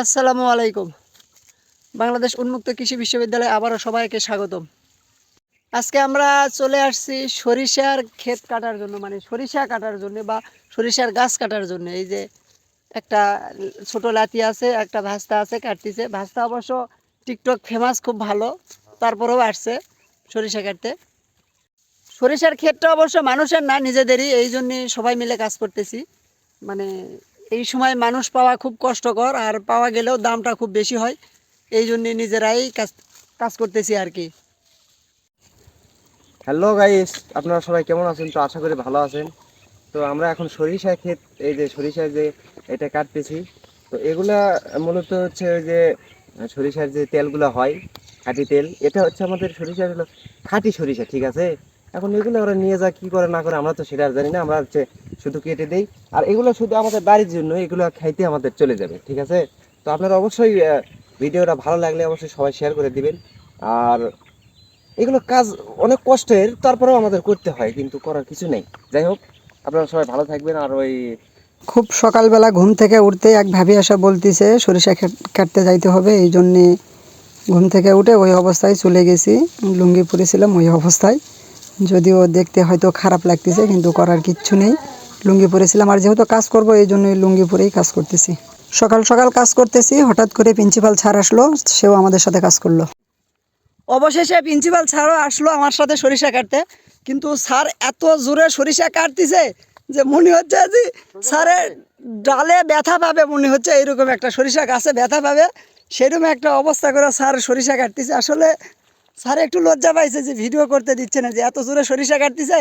আসসালামু আলাইকুম। বাংলাদেশ উন্মুক্ত কৃষি বিশ্ববিদ্যালয়ে আবারও সবাইকে স্বাগতম। আজকে আমরা চলে আসছি সরিষার ক্ষেত কাটার জন্য মানে সরিষা কাটার জন্য বা সরিষার গাছ কাটার জন্য। এই যে একটা ছোট লাতি আছে, একটা ভাস্তা আছে, কাটতেছে। ভাস্তা অবশ্য টিকটক ফেমাস খুব ভালো। তারপরেও আসছে সরিষা কাটতে। সরিষার ক্ষেতটা অবশ্য মানুষের না, নিজেদেরই। এই জন্যে সবাই মিলে কাজ করতেছি। মানে এই সময় মানুষ পাওয়া খুব কষ্টকর আর পাওয়া গেলেও দামটা খুব বেশি হয়। এই জন্যে নিজেরাই কাজ কাজ করতেছি আর কি। হ্যালো গাইস, আপনারা সবাই কেমন আছেন? তো আশা করি ভালো আছেন। তো আমরা এখন সরিষা ক্ষেত, এই যে সরিষা যে এটা কাটতেছি। তো এগুলা মূলত হচ্ছে ওই যে সরিষার যে তেলগুলো হয়, খাঁটি তেল, এটা হচ্ছে আমাদের সরিষার হলো খাঁটি সরিষা, ঠিক আছে? এখন এগুলো ওরা নিয়ে যা, কি করে না করে, আমরা তো সেটা জানি না, আমরা হচ্ছে শুধু কেটে দেই। আর এগুলো শুধু আমাদের বাড়ির জন্য, এগুলো খাইতে আমাদের চলে যাবে, ঠিক আছে? তো আপনারা অবশ্যই ভিডিওটা ভালো লাগলে অবশ্যই সবাই শেয়ার করে দিবেন। আর এগুলো কাজ অনেক কষ্টের, তারপরেও আমাদের করতে হয়, কিন্তু করার কিছু নেই। যাই হোক, আপনারা সবাই ভালো থাকবেন, আর ওই খুব সকালবেলা ঘুম থেকে উঠতে এক ভাবি আসা বলতিছে, সরিষা কাটতে যাইতে হবে, এই জন্যে ঘুম থেকে উঠে ওই অবস্থায় চলে গেছি। লুঙ্গি পরেছিলাম ওই অবস্থায়। যদিও দেখতে হয়তো খারাপ লাগতেছে, কিন্তু করার কিচ্ছু নেই। লুঙ্গি পরেছিলাম আর যেহেতু কাজ করব, এই জন্য লুঙ্গি পরেই কাজ করতেছি। সকাল সকাল কাজ করতেছি, হঠাৎ করে প্রিন্সিপাল ছাড় আসলো, সেও আমাদের সাথে কাজ করল। অবশেষে প্রিন্সিপাল ছাড়ও আসলো আমার সাথে সরিষা কাটতে, কিন্তু স্যার এত জোরে সরিষা কাটতেছে যে মনে হচ্ছে যে স্যারের ডালে ব্যথা পাবে মনে হচ্ছে, এইরকম একটা সরিষা গাছে ব্যথা পাবে। সেরকম একটা অবস্থা করে স্যার সরিষা কাটতেছে। আসলে স্যার একটু লজ্জা পাইছে যে ভিডিও করতে দিচ্ছে না যে এত জোরে সরিষা কাটতেছে।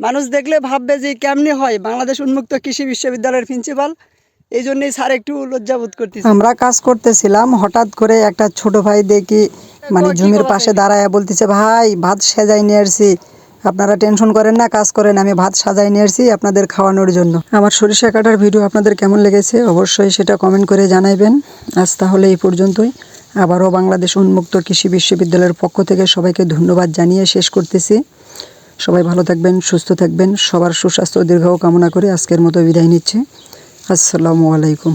মানুষ দেখলে ভাববে যে কেমনি হয়? বাংলাদেশ উন্মুক্ত কৃষি বিশ্ববিদ্যালয়ের প্রিন্সিপাল এই জন্যই স্যার একটু লজ্জাবোধ করতেছে। আমরা কাজ করতেছিলাম হঠাৎ করে একটা ছোট ভাই দেখি মানে জমির পাশে দাঁড়ায় বলতেছে ভাই ভাত সাজাই নিয়ে আসছি। আপনারা টেনশন করেন না কাজ করেন আমি ভাত সাজাই নিয়ে আসছি আপনাদের খাওয়ানোর জন্য। আমার সরিষা কাটার ভিডিও আপনাদের কেমন লেগেছে অবশ্যই সেটা কমেন্ট করে জানাইবেন। আজ তাহলে এই পর্যন্তই। আবারও বাংলাদেশ উন্মুক্ত কৃষি বিশ্ববিদ্যালয়ের পক্ষ থেকে সবাইকে ধন্যবাদ জানিয়ে শেষ করতেছি। সবাই ভালো থাকবেন, সুস্থ থাকবেন। সবার সুস্বাস্থ্য দীর্ঘ কামনা করে আজকের মতো বিদায় নিচ্ছে। আসসালামু আলাইকুম।